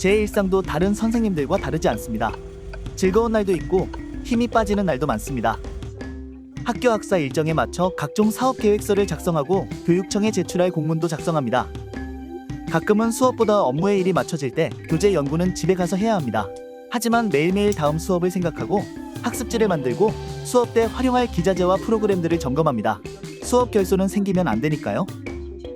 제 일상도 다른 선생님들과 다르지 않습니다. 즐거운 날도 있고 힘이 빠지는 날도 많습니다. 학교 학사 일정에 맞춰 각종 사업 계획서를 작성하고 교육청에 제출할 공문도 작성합니다. 가끔은 수업보다 업무의 일이 맞춰질 때 교재 연구는 집에 가서 해야 합니다. 하지만 매일매일 다음 수업을 생각하고 학습지를 만들고 수업 때 활용할 기자재와 프로그램들을 점검합니다. 수업 결손은 생기면 안 되니까요.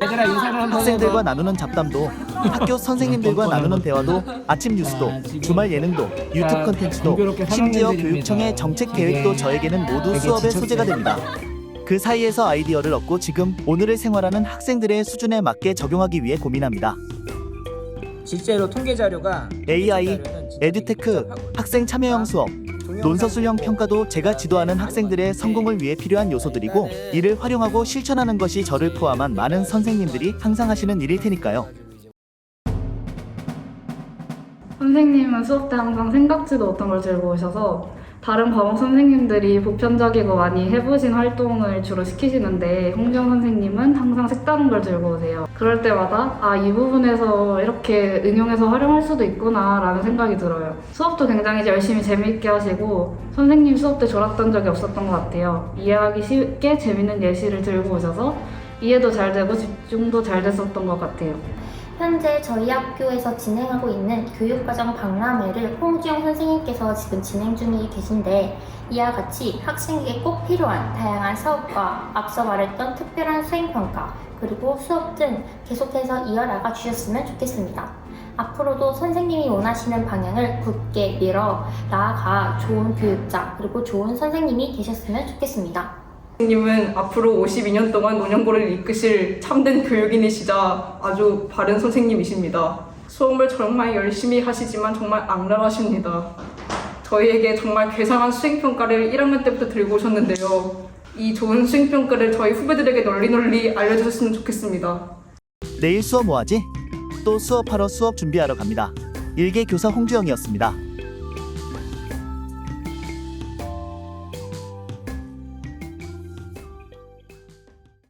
얘들아 인사를 한번 학생들과. 나누는 잡담도 학교 선생님들과 나누는 대화도 아침 뉴스도 주말 예능도 유튜브 컨텐츠도 심지어 교육청의 정책 계획도 저에게는 모두 수업의 소재가 됩니다. 그 사이에서 아이디어를 얻고 지금 오늘을 생활하는 학생들의 수준에 맞게 적용하기 위해 고민합니다. 실제로 통계 자료가 AI, 에듀테크, 학생 참여형 수업, 논서술형 평가도 제가 지도하는 학생들의 성공을 위해 필요한 요소들이고 이를 활용하고 실천하는 것이 저를 포함한 많은 선생님들이 항상 하시는 일일 테니까요. 선생님은 수업 때 항상 생각지도 못한 걸 들고 오셔서 다른 과목 선생님들이 보편적이고 많이 해보신 활동을 주로 시키시는데 홍정 선생님은 항상 색다른 걸 들고 오세요. 그럴 때마다 아 이 부분에서 이렇게 응용해서 활용할 수도 있구나 라는 생각이 들어요. 수업도 굉장히 열심히 재미있게 하시고 선생님 수업 때 졸았던 적이 없었던 것 같아요. 이해하기 쉽게 재밌는 예시를 들고 오셔서 이해도 잘 되고 집중도 잘 됐었던 것 같아요. 현재 저희 학교에서 진행하고 있는 교육과정 박람회를 홍주영 선생님께서 지금 진행 중에 계신데 이와 같이 학생에게 꼭 필요한 다양한 사업과 앞서 말했던 특별한 수행평가 그리고 수업 등 계속해서 이어나가 주셨으면 좋겠습니다. 앞으로도 선생님이 원하시는 방향을 굳게 밀어 나아가 좋은 교육자 그리고 좋은 선생님이 되셨으면 좋겠습니다. 선생님은 앞으로 52년 동안 논현고를 이끄실 참된 교육인이시자 아주 바른 선생님이십니다. 수업을 정말 열심히 하시지만 정말 악랄하십니다. 저희에게 정말 괴상한 수행평가를 1학년 때부터 들고 오셨는데요. 이 좋은 수행평가를 저희 후배들에게 널리 널리 알려주셨으면 좋겠습니다. 내일 수업 뭐하지? 또 수업하러 수업 준비하러 갑니다. 일개 교사 홍주영이었습니다.